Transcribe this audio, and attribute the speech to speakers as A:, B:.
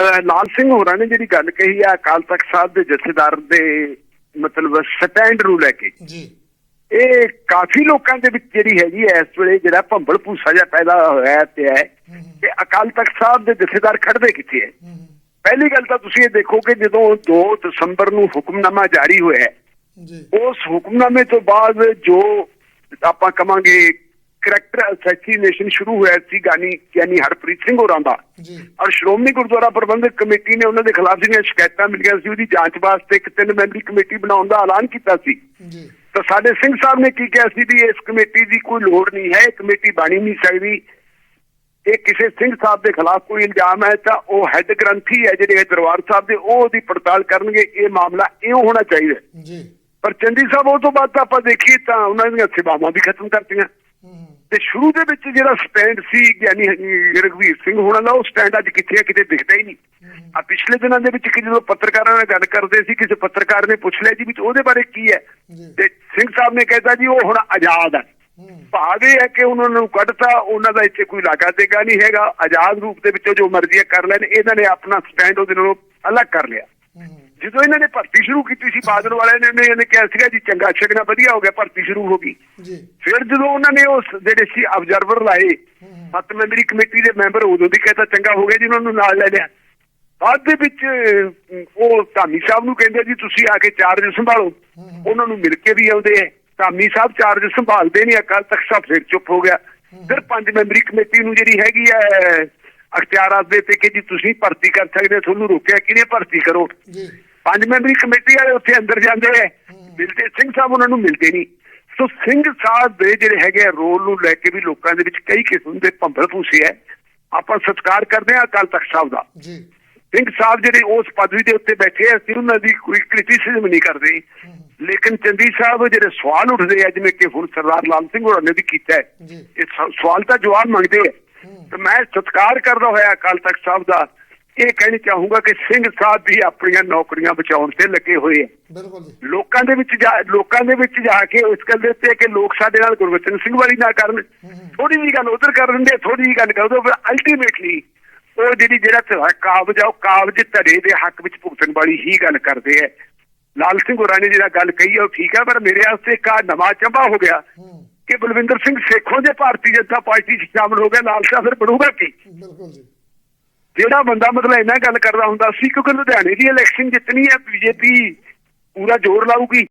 A: ਲਾਲ ਸਿੰਘ ਹੋਰਾਂ ਨੇ ਜਿਹੜੀ ਗੱਲ ਕਹੀ ਆ ਅਕਾਲ ਤਖਤ ਸਾਹਿਬ ਦੇ ਜਥੇਦਾਰ ਦੇ ਮਤਲਬ ਸਟੈਂਡ ਨੂੰ ਲੈ ਕੇ।
B: ਜੀ।
A: ਇਹ ਕਾਫੀ ਲੋਕਾਂ ਦੇ ਵਿੱਚ ਜਿਹੜੀ ਹੈਗੀ ਇਸ ਵੇਲੇ ਜਿਹੜਾ ਭੰਬਲ ਭੂਸਾ ਜਿਹਾ ਪੈਦਾ ਹੋਇਆ ਪਿਆ ਹੈ ਕਿ ਅਕਾਲ ਤਖਤ ਸਾਹਿਬ ਦੇ ਜਥੇਦਾਰ ਖੜਦੇ ਕਿੱਥੇ ਹੈ? ਪਹਿਲੀ ਗੱਲ ਤਾਂ ਤੁਸੀਂ ਇਹ ਦੇਖੋ ਕਿ ਜਦੋਂ 2 ਦਸੰਬਰ ਨੂੰ ਹੁਕਮਨਾਮਾ ਜਾਰੀ ਹੋਇਆ
B: ਜੀ।
A: ਉਸ ਹੁਕਮਨਾਮੇ ਤੋਂ ਬਾਅਦ ਜੋ ਆਪਾਂ ਕਵਾਂਗੇ ਕਰੈਕਟਰ ਅਸੈਸੀਨੇਸ਼ਨ ਸ਼ੁਰੂ ਹੋਇਆ ਸੀ ਗਾਨੀ ਯਾਨੀ ਹਰਪ੍ਰੀਤ ਸਿੰਘ ਹੋਰਾਂ ਦਾ।
B: ਜੀ।
A: ਔਰ ਸ਼੍ਰੋਮਣੀ ਗੁਰਦੁਆਰਾ ਪ੍ਰਬੰਧਕ ਕਮੇਟੀ ਨੇ ਉਹਨਾਂ ਦੇ ਖਿਲਾਫ ਜਿਹੜੀਆਂ ਸ਼ਿਕਾਇਤਾਂ ਮਿਲੀਆਂ ਸੀ ਉਹਦੀ ਜਾਂਚ ਵਾਸਤੇ ਇੱਕ ਤਿੰਨ ਮੈਂਬਰੀ ਕਮੇਟੀ ਬਣਾਉਣ ਦਾ ਐਲਾਨ ਕੀਤਾ ਸੀ।
B: ਜੀ।
A: ਤਾਂ ਸਾਡੇ ਸਿੰਘ ਸਾਹਿਬ ਨੇ ਕੀ ਕਿਹਾ ਸੀ ਵੀ ਇਸ ਕਮੇਟੀ ਦੀ ਕੋਈ ਲੋੜ ਨਹੀਂ ਹੈ ਕਮੇਟੀ ਬਣੀ ਨਹੀਂ ਸਕਦੀ। ਇਹ ਕਿਸੇ ਸਿੰਘ ਸਾਹਿਬ ਦੇ ਖਿਲਾਫ ਕੋਈ ਇਲਜ਼ਾਮ ਹੈ ਤਾਂ ਉਹ ਹੈੱਡ ਗ੍ਰੰਥੀ ਹੈ ਜਿਹੜੇ ਦਰਬਾਰ ਸਾਹਿਬ ਦੇ ਉਹ ਉਹਦੀ ਪੜਤਾਲ ਕਰਨਗੇ ਇਹ ਮਾਮਲਾ ਇਉਂ ਹੋਣਾ ਚਾਹੀਦਾ।
B: ਜੀ।
A: ਪਰ ਚੰਦੀ ਸਾਹਿਬ ਉਹ ਤੋਂ ਬਾਅਦ ਤਾਂ ਆਪਾਂ ਦੇਖੀਏ ਤਾਂ ਉਹਨਾਂ ਦੀਆਂ ਸੇਵਾਵਾਂ ਵੀ ਖਤਮ ਕਰਤੀਆਂ। ਤੇ ਸ਼ੁਰੂ ਦੇ ਵਿੱਚ ਜਿਹੜਾ ਸਟੈਂਡ ਸੀ ਯਾਨੀ ਰਘਵੀਰ ਸਿੰਘ ਹੋਣਾ ਦਾ ਉਹ ਸਟੈਂਡ ਅੱਜ ਕਿੱਥੇ ਆ ਕਿਤੇ ਦਿਖਦਾ ਹੀ ਨਹੀਂ। ਆ ਪਿਛਲੇ ਦਿਨਾਂ ਦੇ ਵਿੱਚ ਕਿ ਜਦੋਂ ਪੱਤਰਕਾਰਾਂ ਨਾਲ ਗੱਲ ਕਰਦੇ ਸੀ ਕਿਸੇ ਪੱਤਰਕਾਰ ਨੇ ਪੁੱਛ ਲਿਆ ਜੀ ਵੀ ਉਹਦੇ ਬਾਰੇ ਕੀ ਹੈ? ਤੇ ਸਿੰਘ ਸਾਹਿਬ ਨੇ ਕਹਿਤਾ ਜੀ ਉਹ ਹੁਣ ਆਜ਼ਾਦ ਹੈ। ਭਾਵ ਇਹ ਹੈ ਕਿ ਉਹਨਾਂ ਨੂੰ ਕੱਢਤਾ ਉਹਨਾਂ ਦਾ ਇੱਥੇ ਕੋਈ ਲਾਗਾ ਦੇਗਾ ਨਹੀਂ ਹੈਗਾ। ਆਜ਼ਾਦ ਰੂਪ ਦੇ ਵਿੱਚੋਂ ਜੋ ਮਰਜ਼ੀ ਕਰ ਲੈਣ ਇਹਨਾਂ ਨੇ ਆਪਣਾ ਸਟੈਂਡ ਉਹਦੇ ਨਾਲੋਂ ਅਲੱਗ ਕਰ ਲਿਆ। ਜਦੋਂ ਇਹਨਾਂ ਨੇ ਭਰਤੀ ਸ਼ੁਰੂ ਕੀਤੀ ਸੀ ਬਾਦਲ ਵਾਲਿਆਂ ਨੇ ਇਹਨੇ ਕਿਹਾ ਸੀਗਾ ਜੀ ਚੰਗਾ ਛਕਣਾ ਵਧੀਆ ਹੋ ਗਿਆ ਭਰਤੀ ਸ਼ੁਰੂ ਹੋ ਗਈ।
B: ਜੀ।
A: ਫਿਰ ਜਦੋਂ ਉਹਨਾਂ ਨੇ ਉਸ ਜਿਹੜੇ ਸੀ ਆਬਜ਼ਰਵਰ ਲਾਏ ਸੱਤ ਮੈਂਬਰੀ ਕਮੇਟੀ ਦੇ ਮੈਂਬਰ ਉਦੋਂ ਦੀ ਕਹਿੰਦਾ ਚੰਗਾ ਹੋ ਗਿਆ ਜੀ ਉਹਨਾਂ ਨੂੰ ਨਾਲ ਲੈ ਲਿਆ। ਬਾਅਦ ਦੇ ਵਿੱਚ ਉਹ ਧਾਮੀ ਸਾਹਿਬ ਨੂੰ ਕਹਿੰਦੇ ਜੀ ਤੁਸੀਂ ਆ ਕੇ ਚਾਰਜ ਸੰਭਾਲੋ। ਉਹਨਾਂ ਨੂੰ ਮਿਲ ਕੇ ਵੀ ਆਉਂਦੇ ਐ ਧਾਮੀ ਸਾਹਿਬ ਚਾਰਜ ਸੰਭਾਲਦੇ ਨਹੀਂ ਅਕਾਲ ਤਖਤ ਸਾਹਿਬ ਫਿਰ ਚੁੱਪ ਹੋ ਗਿਆ। ਫਿਰ ਪੰਜ ਮੈਂਬਰੀ ਕਮੇਟੀ ਨੂੰ ਜਿਹੜੀ ਹੈਗੀ ਐ ਅਖਤਿਆਰਾਤ ਦੇ ਤੇ ਕਿ ਜੀ ਤੁਸੀਂ ਭਰਤੀ ਕਰ ਸਕਦੇ ਹੋ, ਤੁਹਾਨੂੰ ਰੋਕਿਆ ਕਿਹਨੇ ਭਰਤੀ ਕਰੋ।
B: ਜੀ।
A: ਪੰਜ ਮੈਂਬਰੀ ਕਮੇਟੀ ਵਾਲੇ ਉੱਥੇ ਅੰਦਰ ਜਾਂਦੇ ਐ ਮਿਲਦੇ ਸਿੰਘ ਸਾਹਿਬ ਉਹਨਾਂ ਨੂੰ ਮਿਲਦੇ ਨਹੀਂ। ਸੋ ਸਿੰਘ ਸਾਹਿਬ ਦੇ ਜਿਹੜੇ ਹੈਗੇ ਰੋਲ ਨੂੰ ਲੈ ਕੇ ਵੀ ਲੋਕਾਂ ਦੇ ਵਿੱਚ ਕਈ ਕਿਸਮ ਦੇ ਭੰਬਲ ਭੂਸੇ ਐ ਆਪਾਂ ਸਤਿਕਾਰ ਕਰਦੇ ਆ ਅਕਾਲ ਤਖਤ ਸਾਹਿਬ ਦਾ।
B: ਜੀ।
A: ਸਿੰਘ ਸਾਹਿਬ ਜਿਹੜੇ ਉਸ ਪਦਵੀ ਦੇ ਉੱਤੇ ਬੈਠੇ ਆ ਅਸੀਂ ਉਹਨਾਂ ਦੀ ਕੋਈ ਕ੍ਰਿਟਿਸਿਜ਼ਮ ਨਹੀਂ ਕਰਦੇ। ਲੇਕਿਨ ਚੰਦੀ ਸਾਹਿਬ ਜਿਹੜੇ ਸਵਾਲ ਉੱਠਦੇ ਆ ਜਿਵੇਂ ਕਿ ਹੁਣ ਸਰਦਾਰ ਲਾਲ ਸਿੰਘ ਹੋਰਾਂ ਨੇ ਵੀ ਕੀਤਾ ਇਹ ਸਵਾਲ ਤਾਂ ਜਵਾਬ ਮੰਗਦੇ ਆ। ਤੇ ਮੈਂ ਸਤਿਕਾਰ ਕਰਦਾ ਹੋਇਆ ਅਕਾਲ ਤਖਤ ਸਾਹਿਬ ਦਾ। ਇਹ ਕਹਿਣੀ ਚਾਹੂੰਗਾ ਕਿ ਸਿੰਘ ਸਾਹਿਬ ਵੀ ਆਪਣੀਆਂ ਨੌਕਰੀਆਂ ਬਚਾਉਣ ਤੇ ਲੱਗੇ ਹੋਏ ਆ।
B: ਬਿਲਕੁਲ ਜੀ।
A: ਲੋਕਾਂ ਦੇ ਵਿੱਚ ਲੋਕਾਂ ਦੇ ਵਿੱਚ ਜਾ ਕੇ ਇਸ ਗੱਲ ਦੇ ਉੱਤੇ ਕਿ ਲੋਕ ਸਾਡੇ ਨਾਲ ਗੁਰਬਚਨ ਸਿੰਘ ਵਾਲੀ ਨਾ ਕਰਨ ਥੋੜੀ ਜੀ ਗੱਲ ਉਧਰ ਕਰ ਦਿੰਦੇ ਥੋੜੀ ਜੀ ਗੱਲ ਕਰ ਦੋ ਫਿਰ ਅਲਟੀਮੇਟਲੀ ਉਹ ਜਿਹੜੀ ਜਿਹੜਾ ਕਾਬਜ ਆ ਉਹ ਕਾਬਜ ਧੜੇ ਦੇ ਹੱਕ ਵਿੱਚ ਭੁਗਤਣ ਵਾਲੀ ਹੀ ਗੱਲ ਕਰਦੇ ਆ। ਲਾਲ ਸਿੰਘ ਹੋਰਾਂ ਨੇ ਜਿਹੜਾ ਗੱਲ ਕਹੀ ਉਹ ਠੀਕ ਆ ਪਰ ਮੇਰੇ ਵਾਸਤੇ ਇੱਕ ਨਵਾਂ ਚੰਬਾ ਹੋ ਗਿਆ ਕਿ ਬਲਵਿੰਦਰ ਸਿੰਘ ਸੇਖੋਂ ਜੇ ਭਾਰਤੀ ਜਨਤਾ ਪਾਰਟੀ 'ਚ ਸ਼ਾਮਲ ਹੋ ਗਿਆ ਲਾਲ ਸ਼ਾਹ ਫਿਰ ਬਣੂਗਾ ਕੀ?
B: ਬਿਲਕੁਲ ਜੀ।
A: ਜਿਹੜਾ ਬੰਦਾ ਮਤਲਬ ਇੰਨਾ ਗੱਲ ਕਰਦਾ ਹੁੰਦਾ ਸੀ, ਕਿਉਂਕਿ ਲੁਧਿਆਣੇ ਦੀ ਇਲੈਕਸ਼ਨ ਜਿੱਤਣੀ ਹੈ, ਬੀਜੇਪੀ ਪੂਰਾ ਜ਼ੋਰ ਲਾਊਗੀ।